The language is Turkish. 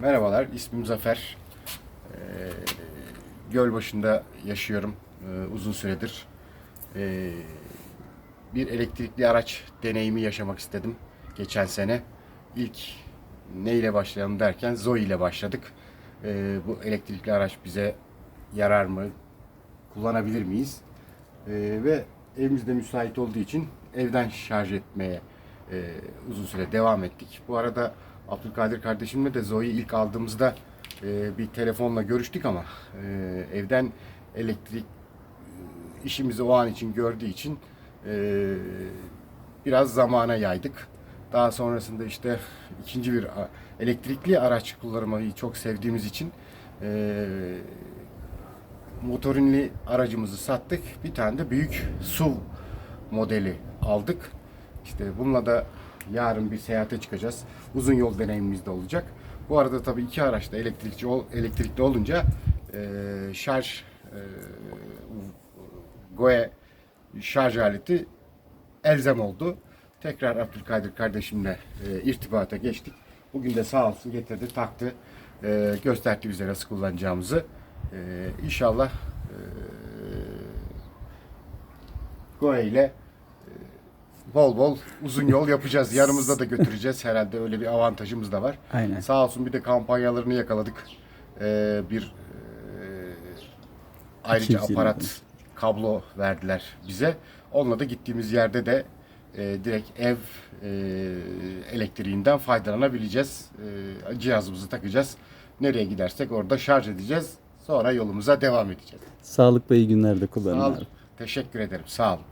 Merhabalar, ismim Zafer. Ee, Gölbaşı'nda yaşıyorum ee, uzun süredir. Ee, bir elektrikli araç deneyimi yaşamak istedim geçen sene. İlk neyle başlayalım derken Zoe ile başladık. Ee, bu elektrikli araç bize yarar mı? Kullanabilir miyiz? Ee, ve evimizde müsait olduğu için evden şarj etmeye e, uzun süre devam ettik. Bu arada Abdülkadir kardeşimle de Zoe'yi ilk aldığımızda e, bir telefonla görüştük ama e, evden elektrik e, işimizi o an için gördüğü için e, biraz zamana yaydık. Daha sonrasında işte ikinci bir elektrikli araç kullanmayı çok sevdiğimiz için e, motorinli aracımızı sattık. Bir tane de büyük SUV modeli aldık. İşte bununla da yarın bir seyahate çıkacağız. Uzun yol deneyimimiz de olacak. Bu arada tabii iki araç da elektrikli, elektrikli olunca e, şarj e, GOE şarj aleti elzem oldu. Tekrar Abdülkadir kardeşimle e, irtibata geçtik. Bugün de sağ olsun getirdi, taktı, e, gösterdi bize nasıl kullanacağımızı. E, inşallah e, Goe ile bol bol uzun yol yapacağız. Yanımızda da götüreceğiz. Herhalde öyle bir avantajımız da var. Aynen. Sağ olsun bir de kampanyalarını yakaladık. E, bir e, ayrıca 220 aparat kablo verdiler bize. Onunla da gittiğimiz yerde de e, direkt ev e, elektriğinden faydalanabileceğiz. E, cihazımızı takacağız. Nereye gidersek orada şarj edeceğiz. Sonra yolumuza devam edeceğiz. Sağlıklı iyi günlerde kullanın Sağ olun. Teşekkür ederim. Sağ olun.